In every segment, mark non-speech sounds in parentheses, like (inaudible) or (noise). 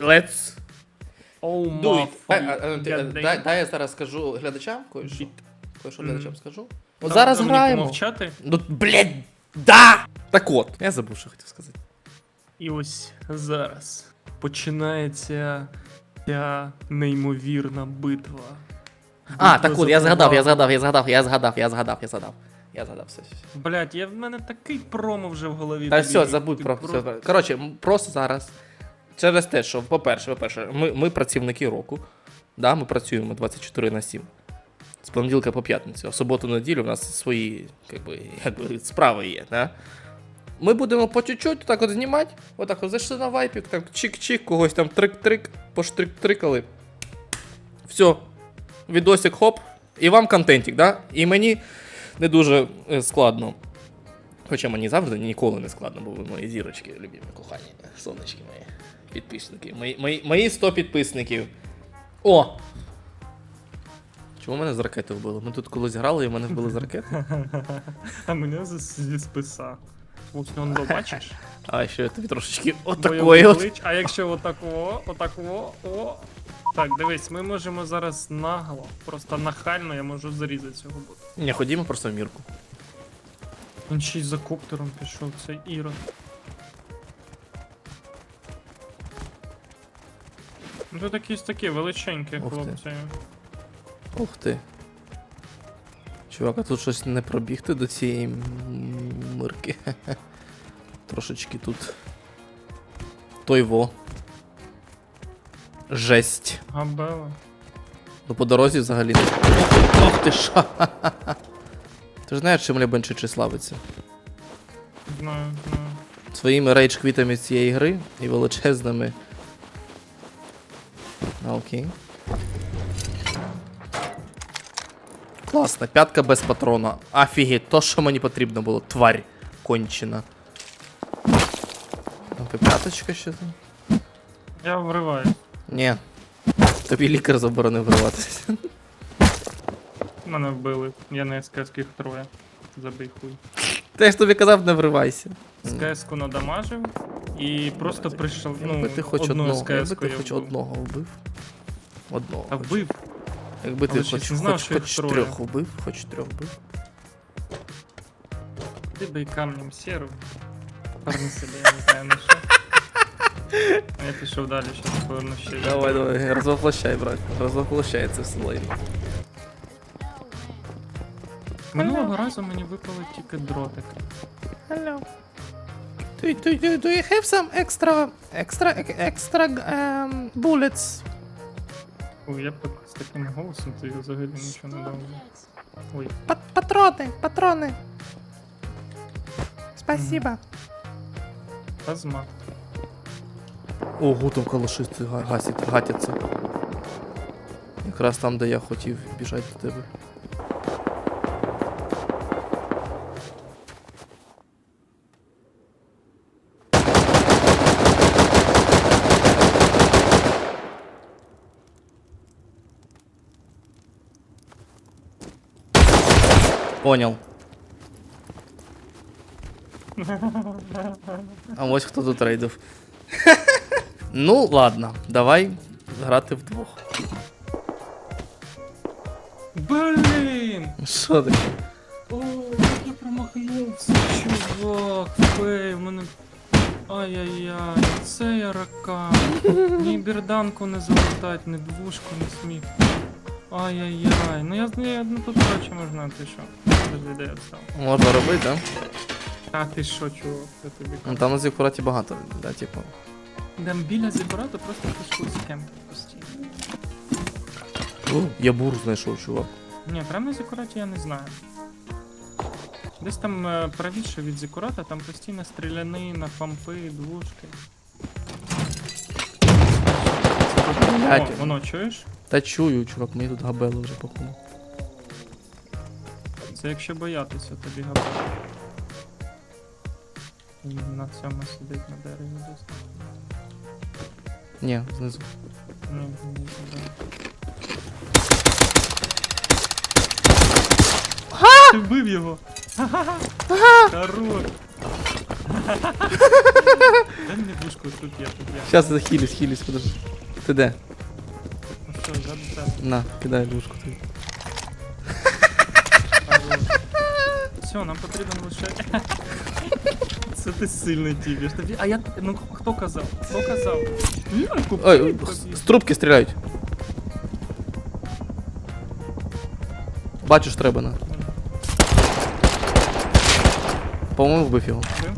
Let's Oh do it. Дай, а, ти, God дай, дай я зараз скажу глядачам кое-що. Кое-що глядачам скажу. От зараз граємо. помовчати. Ну, блядь, да! Так от, я забув, що хотів сказати. І ось зараз починається ця неймовірна битва. А, так от, я згадав, я згадав, я згадав, я згадав, я згадав, я згадав. Я згадав все. все, все. Блять, я в мене такий промо вже в голові. Та тобі, все, забудь про все. Коротше, просто зараз. Через те, що, по-перше, по-перше, ми, ми працівники року. Да, ми працюємо 24 на 7. З понеділка по п'ятницю. А в суботу неділю у нас свої як би, як би, справи є. Да? Ми будемо по чуть-чуть так от знімати. Отак от зайшли на вайпік, так чик-чик, когось там трик-трик, поштрик-трикали. Все. Відосик хоп. І вам контентик, да? І мені не дуже е, складно. Хоча мені завжди ніколи не складно, бо ви мої зірочки, любимі, кохані, сонечки мої, підписники. Мої, мої, мої 100 підписників. О! Чому мене з ракети вбило? Ми тут колись грали і мене вбили з ракети. (laughs) А мене зі, списа. Ось он бачиш? (laughs) А ще я тобі трошечки отакої от. А якщо отак о, отак о. Так, дивись, ми можемо зараз нагло, просто нахально я можу зарізати цього бота. Ні, ходімо просто в мірку. Він ще й за коптером пішов, цей Ірон. Ну тут якісь такі величенькі Ух ти. хлопці. Ух ти. Чувак, а тут щось не пробігти до цієї мирки. (laughs) Трошечки тут. Той во. Жесть. Габела. Ну по дорозі взагалі не. Ох ти що. (laughs) Ти ж знаєш, чим Лебенчичі славиться? Знаю, знаю. Своїми рейдж-квітами цієї гри і величезними. Окей. Класно, п'ятка без патрона. Офігеть, то, що мені потрібно було. Тварь кончена. Там п'яточка ще там. Я вриваю. Ні. Тобі лікар заборонив вриватися. Мене вбили. Я на СКС їх троє. Забий хуй. Я ж тобі казав, не вривайся. СКС-ку надамажив і просто прийшов. Ну, Якби ти хоч одну одного, якби ти хоч одного вбив. Одного. А хоч. вбив. Якби ти Але хоч, щось не знав, хоч, що їх хоч троє. трьох вбив, хоч трьох вбив. Ти би камнем сіру. Парни себе, я не знаю на що. А я пішов далі, щас поверну ще. Давай, давай, розвоплощай, брат. Розвоплощай це все лайно. Минулого разу мені випали тільки дротик. Hello. Do, do, do, do you have some extra, extra, extra um, bullets? Ой, я б так з таким голосом ти взагалі нічого не дав. Ой, Пат патроны, патроны. Спасибо. казмат. Ого, там калашисти гасять, гатяться. Якраз там, де я хотів біжати до тебе. Понял. А ось хто тут рейдив. (laughs) Ну, ладно, давай грати вдвох. Блін! Що таке? О, я промахнувся, чувак, фей, в мене. Ай-яй-яй, це я рака. Ні берданку не залутать, ні двушку не смів. Ай-яй-яй. Ну я я ну тут короче можна, ти що? Подожди, де я встав. Можна робити, да? А ти що, чувак, я тобі Ну кажу. там на зікураті багато, да, типу. Там біля зібрату просто пішли з кемпу постійно. О, я бур знайшов, чувак. Ні, прямо на зікураті я не знаю. Десь там е, правіше від зікурата, там постійно стрілянина, пампи, двушки. О, Блядь. воно чуєш? Та чую, чувак, мені тут габели вже походу. Це якщо боятися, тобі. Він На цьому сидить на дереві десь. Ні, знизу. Ні, ні, ні. Ти вбив його! Хорош! Дай мені двушку, тут є, тут є. Зараз захилюсь, хилюсь, подожди. Ти де? На, кидай дужку тобі. Все, нам потрібен лише. Це ти сильний тібіш. Тобі. А я. Ну хто казав? Хто казав? Ні, купи, Ой, тобі. з- з трубки стріляють. Бачиш, треба на. По-моєму, вбив його. Бив?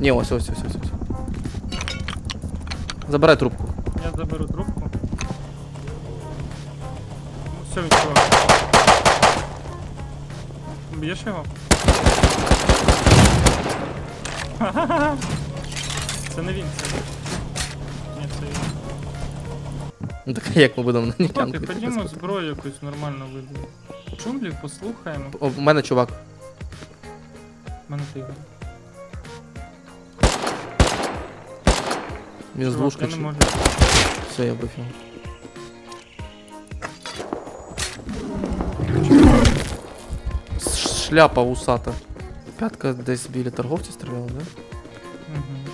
Ні, ось, ось, ось, ось. Забирай трубку. Я заберу трубку. Ну все, він чувак. Б'єш його? Ха-ха-ха. Це не він, це. Ні, це він. Ну так як ми будемо на Хлопці, нітянку? ходімо зброю якусь нормально видимо. Чумблі послухаємо. О, в мене чувак. У мене тигр. Він з Чувак, двушки Я не чи. можу. Все, я його. Шляпа усата. П'ятка десь біля торговця стріляла, да? Мгм.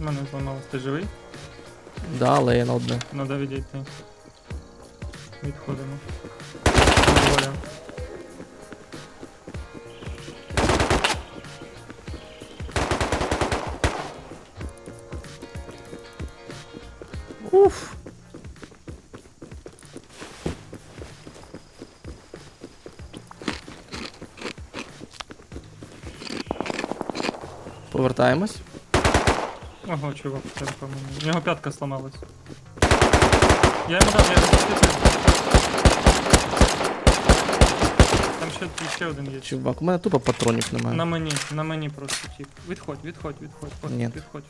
У мене зламалось. Ти живий? Да, але я на одне. Надо відійти. Відходимо. Двоє. Уф. Повертаємось. Ого, чувак, це по мені. У нього п'ятка сломалась. Я йому дав, я йому. Там ще, ще один є. Чувак, у мене тупо патронів немає. На мені, на мені просто тип. Відходь, відходь, відходь. Ні. Відходь.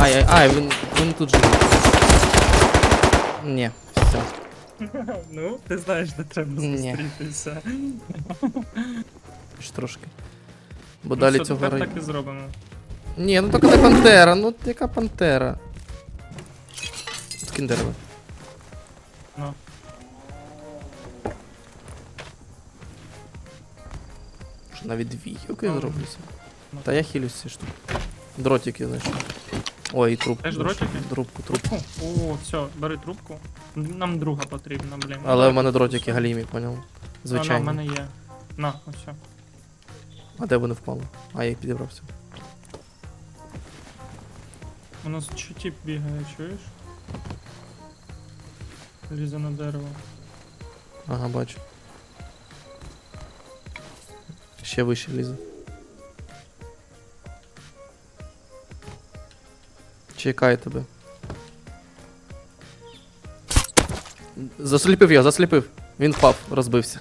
Ай, ай, ай, він, він тут живе. Ні, все. (laughs) Ну, ти знаєш, де треба Ні. зустрітися. Ще трошки. Бо далі Ну, все, цього тепер рай... так і зробимо. Ні, ну тільки не пантера, ну яка пантера. Скинь дерево. Ну. Що навіть дві гілки Ну. зроблюся. Ну. Та я хилюсь ці штуки. Дротики знайшов. Ой, трубку. Теж дротики? Трубку, трубку. Трубку? О, все, бери трубку. Нам друга потрібна, блін. Але в мене дротики галімі, поняв. А, на, в мене є. На, ось. А де вони впали? А я їх підібрався. У нас чутіп бігає, чуєш? Лізе на дерево. Ага, бачу. Ще вище лізе. Чекає тебе. Засліпив його, засліпив. Він впав, розбився.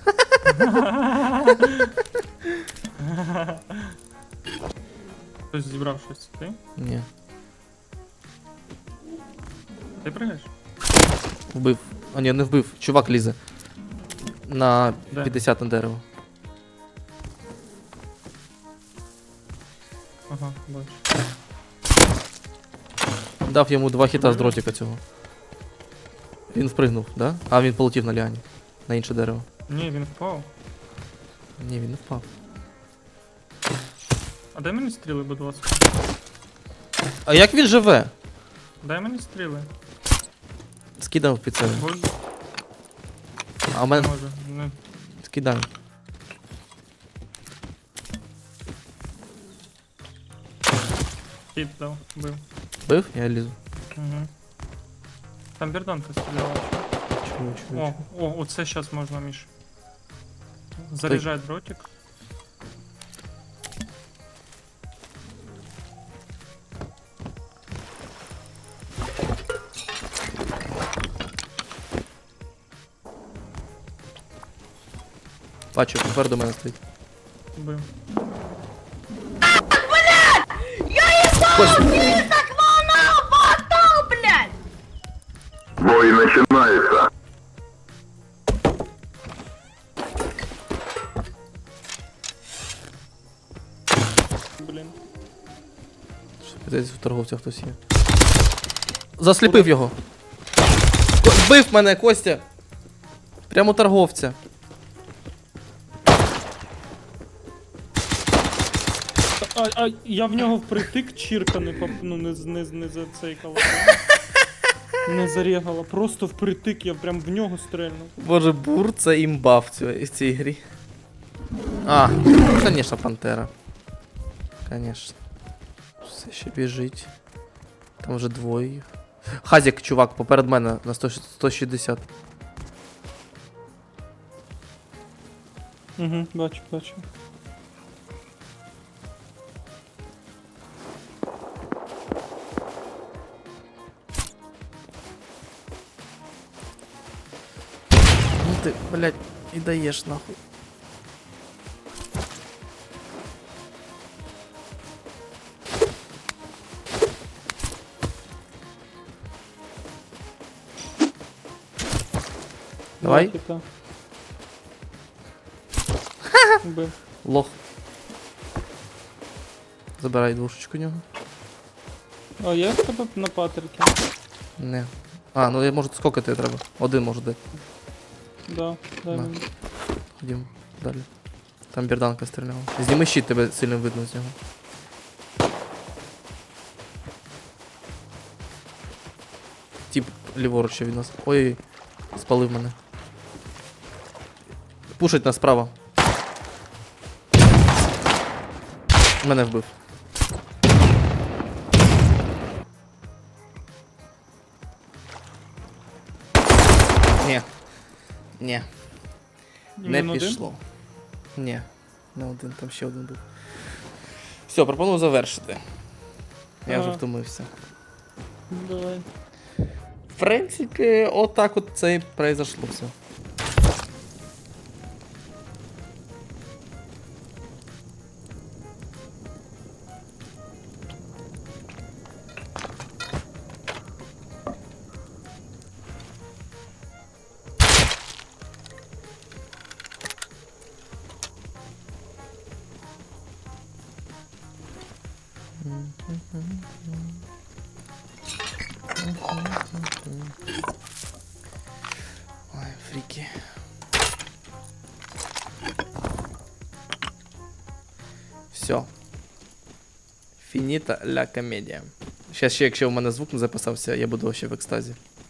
Хтось зібрав щось. Ти? Ні. Ти пригаєш? Вбив. А ні, не вбив. Чувак лізе. На Де? 50 на дерево. Ага, бачу. Дав йому два хіта з дротика цього. Він впригнув, да? А він полетів на ліані. На інше дерево. Ні, він впав. Ні, він не впав. А дай мені стріли, будь ласка. А як він живе? Дай мені стріли. Скидав під себе. Бо А в мене може. Не. скидаю. Хіт дав, бив. Бив? Я лізу. Угу. Там берданка стріляла. Чую, чую. О, о, оце зараз можна, Міш. Заряджай дротик. Бачу, попереду мене стоїть. Бив. Ось, Бой начинается. Блін. Десь в торговця хтось є. Засліпив його. Ко- Вбив мене, Костя! Прямо у торговця. А, а я в нього впритик чірка не поп... ну, не, з- не, з- не зацейкала. Не зарігала. Просто впритик, я прям в нього стрельнув. Боже, бур це імба в, цій, в цій грі. А, конечно, пантера. Конечно. Все ще біжить. Там вже двоє їх. Хазік, чувак, поперед мене на 100, 160. Угу, бачу, бачу. Ти, блядь, і даєш нахуй. Давай. Лох. Забирай двушечку у нього. А як в тебе на патерки? Не. А, ну я можу скільки тебе треба? Один може дати. Да, дай На. мені. Далі. Там берданка стріляла. Зніми щит, тебе сильно видно з нього. Тип ліворуч ще від нас. Ой, спалив мене. Пушить нас справа. Мене вбив. Ні. Не Він один? пішло. Ні, не один, там ще один був. Все, пропоную завершити. Я вже втомився. Давай. В принципі, отак от це і произошло все. Ой, фріки. Все. Фініта ля комедія. Сейчас ще, якщо у мене звук не записався, я буду ще в екстазі.